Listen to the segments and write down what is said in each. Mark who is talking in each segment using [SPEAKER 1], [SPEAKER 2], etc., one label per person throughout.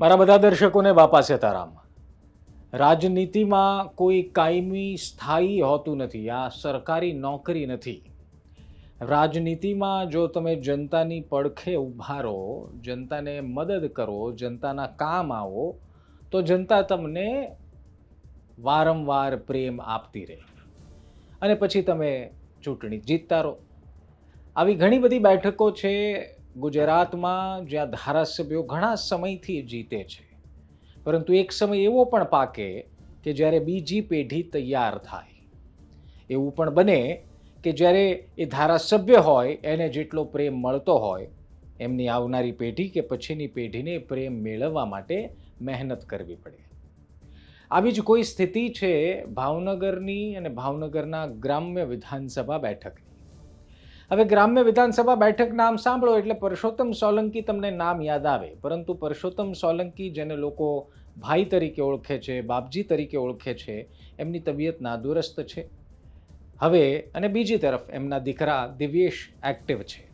[SPEAKER 1] મારા બધા દર્શકોને બાપા સીતારામ રાજનીતિમાં કોઈ કાયમી સ્થાયી હોતું નથી, આ સરકારી નોકરી નથી. રાજનીતિમાં જો તમે જનતાની પડખે ઊભા રહો, જનતાને મદદ કરો, જનતાના કામ આવો, તો જનતા તમને વારંવાર પ્રેમ આપતી રહે. અને પછી તમે ચૂંટણી જીતતા રહો. આવી ઘણી બધી બેઠકો છે ગુજરાતમાં જ્યાં ધારાસભ્યો ઘણા સમયથી જીતે છે, પરંતુ એક સમય એવો પણ પાકે કે જ્યારે બીજી પેઢી તૈયાર થાય. એવું પણ બને કે જ્યારે એ ધારાસભ્ય હોય, એને જેટલો પ્રેમ મળતો હોય, એમની આવનારી પેઢી કે પછીની પેઢીને પ્રેમ મેળવવા માટે મહેનત કરવી પડે. આવી જ કોઈ સ્થિતિ છે ભાવનગરની અને ભાવનગરના ગ્રામ્ય વિધાનસભા બેઠકની. હવે ગ્રામ્ય વિધાનસભા બેઠક નામ સાંભળો એટલે પરસોત્તમ સોલંકી તમને નામ યાદ આવે. પરંતુ પરસોત્તમ સોલંકી જેને લોકો ભાઈ તરીકે ઓળખે છે, બાપજી તરીકે ઓળખે છે, એમની તબિયત નાદુરસ્ત છે. હવે અને બીજી તરફ એમના દીકરા દિવ્યેશ એક્ટિવ છે.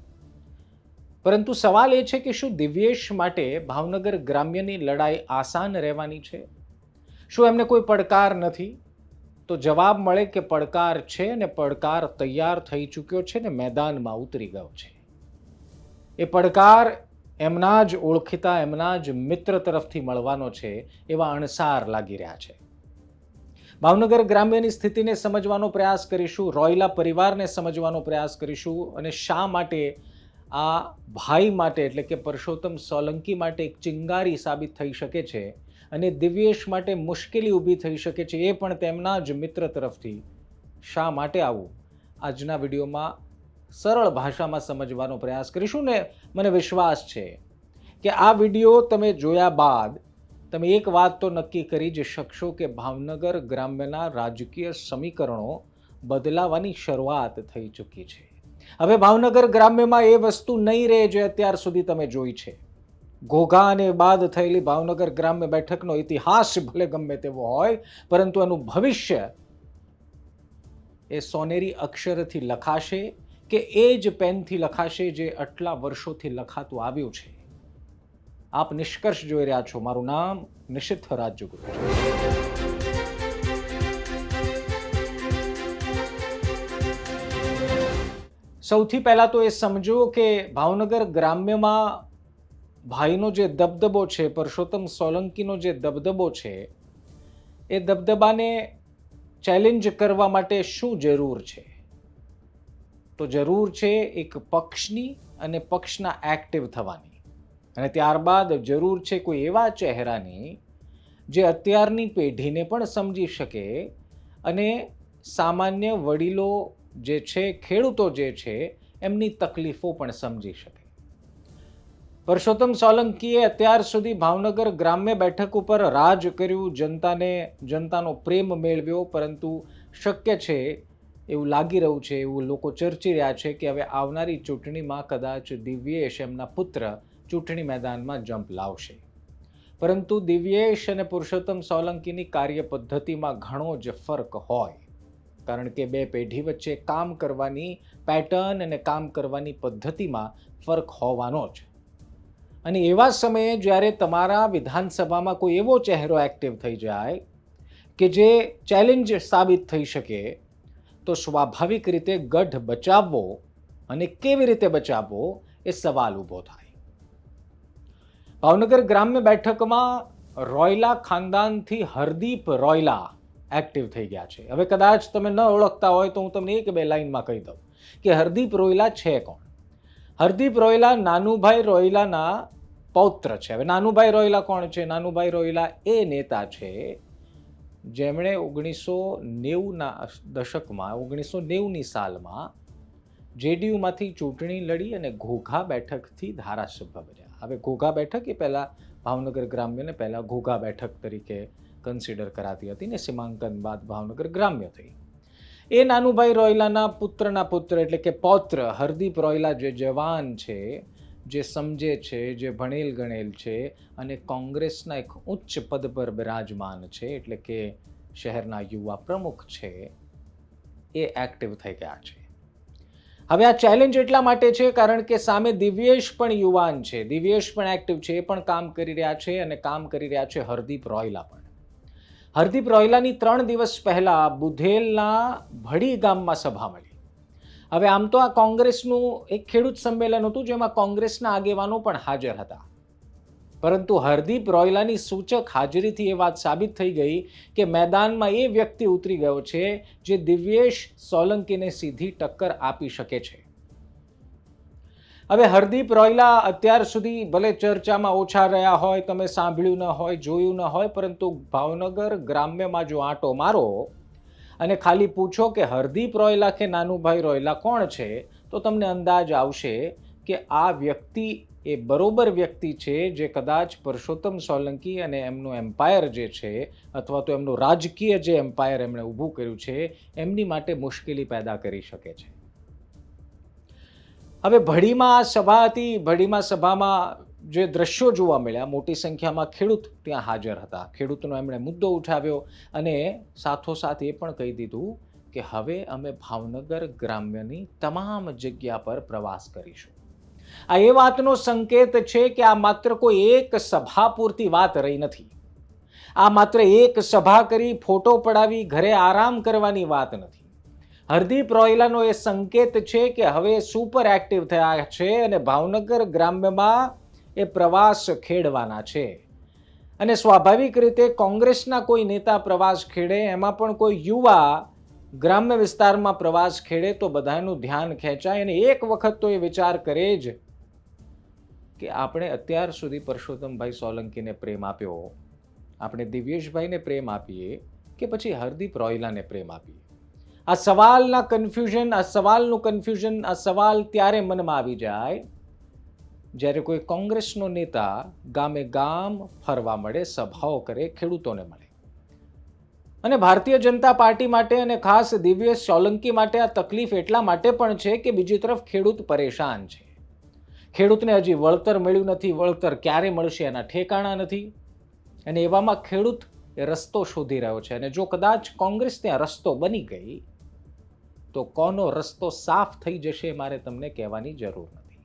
[SPEAKER 1] પરંતુ સવાલ એ છે કે શું દિવ્યેશ માટે ભાવનગર ગ્રામ્યની લડાઈ આસાન રહેવાની છે? શું એમને કોઈ પડકાર નથી? તો જવાબ મળે કે પડકાર છે ને પડકાર તૈયાર થઈ ચૂક્યો છે ને મેદાનમાં ઉતરી ગયો છે. એ પડકાર એમના જ ઓળખીતા, એમના જ મિત્ર તરફથી મળવાનો છે એવા અણસાર લાગી રહ્યા છે. ભાવનગર ગ્રામ્યની સ્થિતિને સમજવાનો પ્રયાસ કરીશું, રોયલા પરિવારને સમજવાનો પ્રયાસ કરીશું અને શા માટે? આ ભાઈ માટે એટલે કે પરસોત્તમ સોલંકી માટે એક ચિંગારી સાબિત થઈ શકે છે અને દિવ્યેશ માટે મુશ્કેલી ઊભી થઈ શકે છે એ પણ તેમના જ મિત્ર તરફથી. શા માટે આવું? આજના વિડીયોમાં સરળ ભાષામાં સમજવાનો પ્રયાસ કરીશું ને મને વિશ્વાસ છે કે આ વીડિયો તમે જોયા બાદ તમે એક વાત તો નક્કી કરી જ શકશો કે ભાવનગર ગ્રામ્યના રાજકીય સમીકરણો બદલાવાની શરૂઆત થઈ ચૂકી છે. હવે ભાવનગર ગ્રામ્યમાં એ વસ્તુ નહીં રહે જે અત્યાર સુધી તમે જોઈ છે. ઘોઘા અને બાદ થયેલી ભાવનગર ગ્રામ્ય બેઠકનો ઇતિહાસ ભલે ગમે તેવો હોય, પરંતુ એનું ભવિષ્ય એ સોનેરી અક્ષરથી લખાશે કે એ જ પેનથી લખાશે જે આટલા વર્ષોથી લખાતું આવ્યું છે. આપ નિષ્કર્ષ જોઈ રહ્યા છો, મારું નામ નિષિદ્ધ રાજ્યગુરુ સૌથી પહેલાં તો એ સમજો કે ભાવનગર ગ્રામ્યમાં ભાઈનો જે દબદબો છે, પરસોત્તમ સોલંકીનો જે દબદબો છે, એ દબદબાને ચેલેન્જ કરવા માટે શું જરૂર છે? તો જરૂર છે એક પક્ષની અને પક્ષના એક્ટિવ થવાની. અને ત્યારબાદ જરૂર છે કોઈ એવા ચહેરાની જે અત્યારની પેઢીને પણ સમજી શકે અને સામાન્ય વડીલો જે છે, ખેડૂતો જે છે, એમની તકલીફો પણ સમજી શકે. પરસોત્તમ સોલંકીએ અત્યાર સુધી ભાવનગર ગ્રામ્ય બેઠક ઉપર રાજ કર્યું. જનતાને, જનતાનો પ્રેમ મેળવ્યો, પરંતુ શક્ય છે એવું લાગી રહ્યું છે, એવું લોકો ચર્ચી રહ્યા છે કે હવે આવનારી ચૂંટણીમાં કદાચ દિવ્યેશ એમના પુત્ર ચૂંટણી મેદાનમાં જંપ લાવશે. પરંતુ દિવ્યેશ અને પુરુષોત્તમ સોલંકીની કાર્ય પદ્ધતિમાં ઘણો જ ફરક હોય, કારણ કે બે પેઢી વચ્ચે કામ કરવાની પેટર્ન અને કામ કરવાની પદ્ધતિમાં ફરક હોવાનો જ અને એવા સમયે જ્યારે તમારા વિધાનસભામાં કોઈ એવો ચહેરો એક્ટિવ થઈ જાય કે જે ચેલેન્જ સાબિત થઈ શકે, તો સ્વાભાવિક રીતે ગઢ બચાવવો અને કેવી રીતે બચાવવો એ સવાલ ઊભો થાય. ભાવનગર ગ્રામ્ય બેઠકમાં રોયલા ખાનદાનથી હરદીપ રોયલા એક્ટિવ થઈ ગયા છે. હવે કદાચ તમે ન ઓળખતા હોય તો હું તમને એક બે લાઇનમાં કહી દઉં કે હરદીપ રોયલા છે કોણ? હરદીપ રોયલા, નાનુભાઈ રોયલાના પૌત્ર છે. હવે નાનુભાઈ રોયલા કોણ છે? નાનુભાઈ રોયલા એ નેતા છે. જેમણે ઓગણીસો નેવુંના દશકમાં, ઓગણીસો નેવુંની સાલમાં જેડીયુમાંથી ચૂંટણી લડી અને ઘોઘા બેઠકથી ધારાસભ્ય બન્યા. હવે ઘોઘા બેઠક એ પહેલાં ભાવનગર ગ્રામ્યને પહેલાં ઘોઘા બેઠક તરીકે કન્સિડર કરાતી હતી ને સીમાંકન બાદ ભાવનગર ગ્રામ્ય થઈ. એ નાનુભાઈ રોયલાના પુત્રના પુત્ર એટલે કે પૌત્ર હરદીપ રોયલા જે જવાન છે, જે સમજે છે, જે ભણેલ ગણેલ છે અને કોંગ્રેસના એક ઉચ્ચ પદ પર બિરાજમાન છે એટલે કે શહેરના યુવા પ્રમુખ છે, એ એક્ટિવ થઈ ગયા છે. હવે આ ચેલેન્જ એટલા માટે છે કારણ કે સામે દિવ્યેશ પણ યુવાન છે. દિવ્યેશ પણ એક્ટિવ છે, એ પણ કામ કરી રહ્યા છે અને કામ કરી રહ્યા છે હરદીપ રોયલા પણ. હરદીપ રોયલાની ત્રણ દિવસ પહેલાં બુધેલના ભડી ગામમાં સભા મળી. હવે આમ તો આ કોંગ્રેસનું એક ખેડૂત સંમેલન હતું જેમાં કોંગ્રેસના આગેવાનો પણ હાજર હતા. પરંતુ હરદીપ રોયલાની સૂચક હાજરીથી એ વાત સાબિત થઈ ગઈ કે મેદાનમાં એ વ્યક્તિ ઉતરી ગયો છે જે દિવ્યેશ સોલંકીને સીધી ટક્કર આપી શકે છે. હવે હરદીપ રોયલા અત્યાર સુધી ભલે ચર્ચામાં ઓછા રહ્યા હોય, તમે સાંભળ્યું ન હોય, જોયું ન હોય, પરંતુ ભાવનગર ગ્રામ્યમાં જો આંટો મારો અને ખાલી પૂછો કે હરદીપ રોયલા કે નાનુભાઈ રોયલા કોણ છે, તો તમને અંદાજ આવશે કે આ વ્યક્તિ એ બરોબર વ્યક્તિ છે જે કદાચ પરસોત્તમ સોલંકી અને એમનું એમ્પાયર જે છે અથવા તો એમનું રાજકીય જે એમ્પાયર એમણે ઊભું કર્યું છે, એમની માટે મુશ્કેલી પેદા કરી શકે છે. હવે ભડીમાં સભા હતી, ભડીમાં સભામાં જે દ્રશ્યો જોવા મળ્યા, મોટી સંખ્યામાં ખેડૂત ત્યાં હાજર હતા. ખેડૂતનો એમણે મુદ્દો ઉઠાવ્યો અને સાથોસાથ એ પણ કહી દીધું કે હવે અમે ભાવનગર ગ્રામ્યની તમામ જગ્યા પર પ્રવાસ કરીશું. આ એ વાતનો સંકેત છે કે આ માત્ર કોઈ એક સભા પૂરતી વાત રહી નથી. આ માત્ર એક સભા કરી ફોટો પડાવી ઘરે આરામ કરવાની વાત નથી. હરદીપ રોયલાનો એ સંકેત છે કે હવે સુપર એક્ટિવ થયા છે અને ભાવનગર ગ્રામ્યમાં એ પ્રવાસ ખેડવાના છે. અને સ્વાભાવિક રીતે કોંગ્રેસના કોઈ નેતા પ્રવાસ ખેડે, એમાં પણ કોઈ યુવા ગ્રામ્ય વિસ્તારમાં પ્રવાસ ખેડે તો બધાનું ધ્યાન ખેંચાય અને એક વખત તો એ વિચાર કરે જ કે આપણે અત્યાર સુધી પરસોત્તમભાઈ સોલંકીને પ્રેમ આપ્યો. આપણે દિવ્યેશભાઈને પ્રેમ આપીએ કે પછી હરદીપ રોયલાને પ્રેમ આપીએ? આ સવાલના કન્ફ્યુઝન આ સવાલનું કન્ફ્યુઝન આ સવાલ ત્યારે મનમાં આવી જાય જ્યારે કોઈ કોંગ્રેસનો નેતા ગામે ગામ ફરવા મળે, સભાઓ કરે, ખેડૂતોને મળે. અને ભારતીય જનતા પાર્ટી માટે અને ખાસ દિવ્ય સોલંકી માટે આ તકલીફ એટલા માટે પણ છે કે બીજી તરફ ખેડૂત પરેશાન છે. ખેડૂતને હજી વળતર મળ્યું નથી, વળતર ક્યારે મળશે એના ઠેકાણા નથી. અને એવામાં ખેડૂત રસ્તો શોધી રહ્યો છે અને જો કદાચ કોંગ્રેસ ત્યાં રસ્તો બની ગઈ તો કોનો રસ્તો સાફ થઈ જશે મારે તમને કહેવાની જરૂર નથી.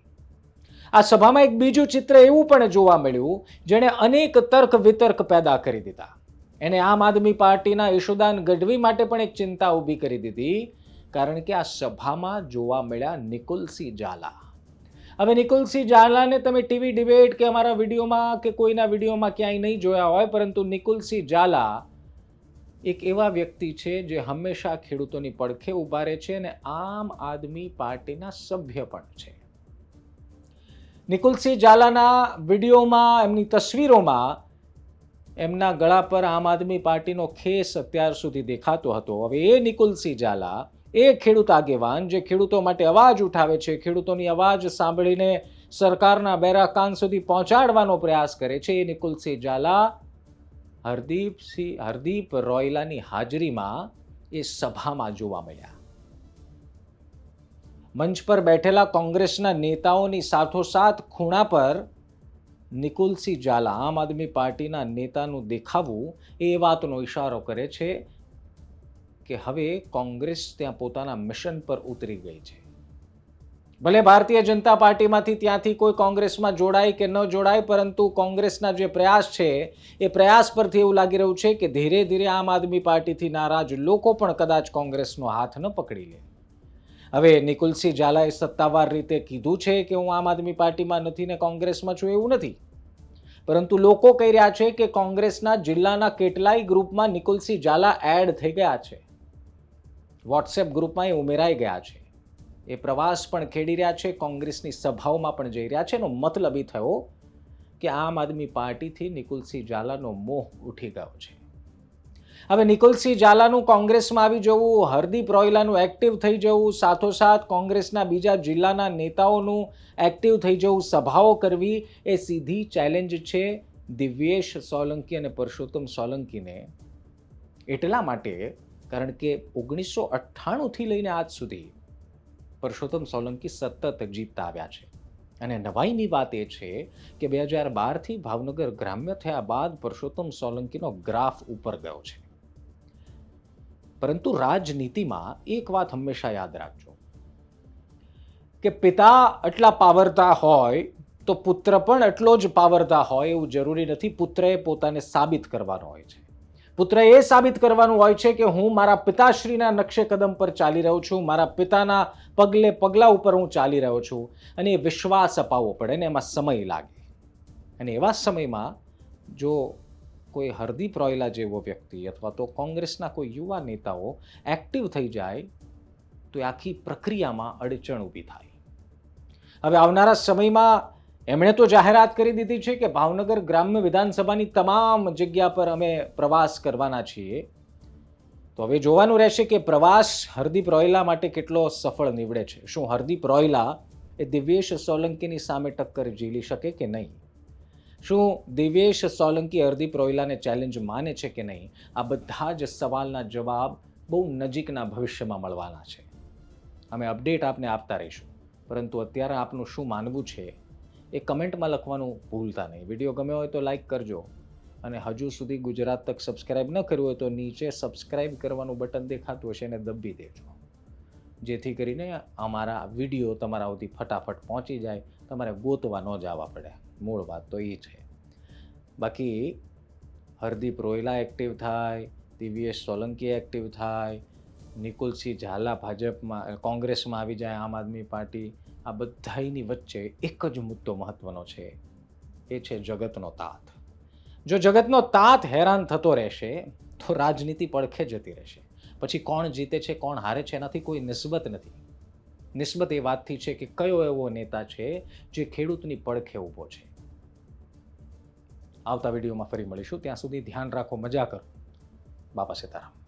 [SPEAKER 1] આ સભામાં એક બીજું ચિત્ર એવું પણ જોવા મળ્યું, જેણે અનેક તર્ક વિતર્ક પેદા કરી દીધા. એને આમ આદમી પાર્ટીના યશોદાન ગઢવી માટે પણ એક ચિંતા ઊભી કરી દીધી, કારણ કે આ સભામાં જોવા મળ્યા નિકુલસિંહ ઝાલા. હવે નિકુલસિંહ ઝાલાને તમે ટીવી ડિબેટ કે અમારા વિડીયોમાં કે કોઈના વિડીયોમાં ક્યાંય નહીં જોયા હોય, પરંતુ નિકુલસિંહ ઝાલા એક એવા વ્યક્તિ છે જે હંમેશા ખેડૂતોની પડખે ઊભા રહે છે અને આમ આદમી પાર્ટીના સભ્ય પણ છે. નિકુલસિંહ ઝાલાના વિડીયોમાં, એમની તસવીરોમાં એમના ગળા પર આમ આદમી પાર્ટીનો ખેસ અત્યાર સુધી દેખાતો હતો. હવે એ નિકુલસિંહ ઝાલા એ ખેડૂત આગેવાન જે ખેડૂતો માટે અવાજ ઉઠાવે છે, ખેડૂતોની અવાજ સાંભળીને સરકારના બેરા કાન સુધી પહોંચાડવાનો પ્રયાસ કરે છે. એ નિકુલસિંહ ઝાલા હરદીપસિંહ હરદીપ રોયલાની હાજરીમાં એ સભામાં જોવા મળ્યા. મંચ પર બેઠેલા કોંગ્રેસના નેતાઓની સાથોસાથ ખૂણા પર નિકુલસિંહ ઝાલા આમ આદમી પાર્ટીના નેતાનું દેખાવું એ વાતનો ઇશારો કરે છે કે હવે કોંગ્રેસ ત્યાં પોતાના મિશન પર ઉતરી ગઈ છે. ભલે ભારતીય જનતા પાર્ટીમાંથી ત્યાંથી કોઈ કોંગ્રેસમાં જોડાય કે ન જોડાય, પરંતુ કોંગ્રેસના જે પ્રયાસ છે, એ પ્રયાસ પરથી એવું લાગી રહ્યું છે કે ધીરે ધીરે આમ આદમી પાર્ટીથી નારાજ લોકો પણ કદાચ કોંગ્રેસનો હાથ ન પકડી લે. હવે નિકુલસિંહ ઝાલાએ સત્તાવાર રીતે કીધું છે કે હું આમ આદમી પાર્ટીમાં નથી ને કોંગ્રેસમાં છું એવું નથી. પરંતુ લોકો કહી રહ્યા છે કે કોંગ્રેસના જિલ્લાના કેટલાય ગ્રુપમાં નિકુલસિંહ ઝાલા એડ થઈ ગયા છે. વોટ્સએપ ગ્રુપમાં એ ઉમેરાઈ ગયા છે. એ પ્રવાસ પણ ખેડી રહ્યા છે, કોંગ્રેસની સભાઓમાં પણ જઈ રહ્યા છે. એનો મતલબ એ થયો કે આમ આદમી પાર્ટીથી નિકુલસિંહ ઝાલાનો મોહ ઉઠી ગયો છે. હવે નિકુલસિંહ ઝાલાનું કોંગ્રેસમાં આવી જવું, હરદીપ રોયલાનું એક્ટિવ થઈ જવું, સાથોસાથ કોંગ્રેસના બીજા જિલ્લાના નેતાઓનું એક્ટિવ થઈ જવું, સભાઓ કરવી, એ સીધી ચેલેન્જ છે દિવ્યેશ સોલંકી અને પરસોત્તમ સોલંકીને. એટલા માટે કારણ કે ઓગણીસો અઠ્ઠાણુંથી લઈને આજ સુધી પરસોત્તમ સોલંકી સતત જીતતા આવ્યા છે. અને નવાઈની વાત એ છે કે બે હજાર બારથી ભાવનગર ગ્રામ્ય થયા બાદ પરસોત્તમ સોલંકીનો ગ્રાફ ઉપર ગયો છે. પરંતુ રાજનીતિમાં એક વાત હંમેશા યાદ રાખજો. કે પિતા એટલા પાવરતા હોય તો પુત્ર પણ એટલો જ પાવરતા હોય એવું જરૂરી નથી. પુત્રએ પોતાને સાબિત કરવાનો હોય છે. પુત્ર એ સાબિત કરવાનું હોય છે કે હું મારા પિતાશ્રીના નકશે કદમ પર ચાલી રહ્યો છું, મારા પિતાના પગલે પગલા ઉપર હું ચાલી રહ્યો છું અને એ વિશ્વાસ અપાવવો પડે ને એમાં સમય લાગે. અને એવા સમયમાં જો કોઈ હરદીપ રોયલા જેવો વ્યક્તિ અથવા તો કોંગ્રેસના કોઈ યુવા નેતાઓ એક્ટિવ થઈ જાય, તો આખી પ્રક્રિયામાં અડચણ ઊભી થાય. હવે આવનારા સમયમાં એમણે તો જાહેરાત કરી દીધી છે કે ભાવનગર ગ્રામ્ય વિધાનસભાની તમામ જગ્યા પર અમે પ્રવાસ કરવાના છીએ. તો હવે જોવાનું રહેશે કે પ્રવાસ હરદીપ રોયલા માટે કેટલો સફળ નીવડે છે. શું હરદીપ રોયલા એ દિવ્યેશ સોલંકીની સામે ટક્કર ઝીલી શકે કે નહીં? શું દિવ્યેશ સોલંકી હરદીપ રોયલાને ચેલેન્જ માને છે કે નહીં? આ બધા જ સવાલના જવાબ બહુ નજીકના ભવિષ્યમાં મળવાના છે. અમે અપડેટ આપને આપતા રહીશું. પરંતુ અત્યારે આપનું શું માનવું છે એ કમેન્ટમાં લખવાનું ભૂલતા નહીં. વીડિયો ગમ્યો હોય તો લાઈક કરજો. અને હજુ સુધી ગુજરાત તક સબસ્ક્રાઇબ ન કર્યું હોય તો નીચે સબસ્ક્રાઇબ કરવાનું બટન દેખાતું હશે એને દબી દેજો. જેથી કરીને અમારા વીડિયો તમારા સુધી ફટાફટ પહોંચી જાય. તમારે ગોતવા ન જવા પડે. મૂળ વાત તો એ છે. બાકી હરદીપ રોયલા એક્ટિવ થાય, દિવ્યેશ સોલંકી એક્ટિવ થાય, નિકુલસિંહ ઝાલા ભાજપમાં, કોંગ્રેસમાં આવી જાય આમ આદમી પાર્ટી. આ બધાની વચ્ચે એક જ મુદ્દો મહત્વનો છે. એ છે જગતનો તાત. જો જગતનો તાત હેરાન થતો રહેશે, તો રાજનીતિ પડખે જતી રહેશે. પછી કોણ જીતે છે, કોણ હારે છે, એનાથી કોઈ નિસ્બત નથી. નિસ્બત એ વાતથી છે કે કયો એવો નેતા છે જે ખેડૂતની પડખે ઊભો છે. આવતા વિડીયોમાં ફરી મળીશું. ત્યાં સુધી ધ્યાન રાખો, મજા કરો. બાપા સીતારામ.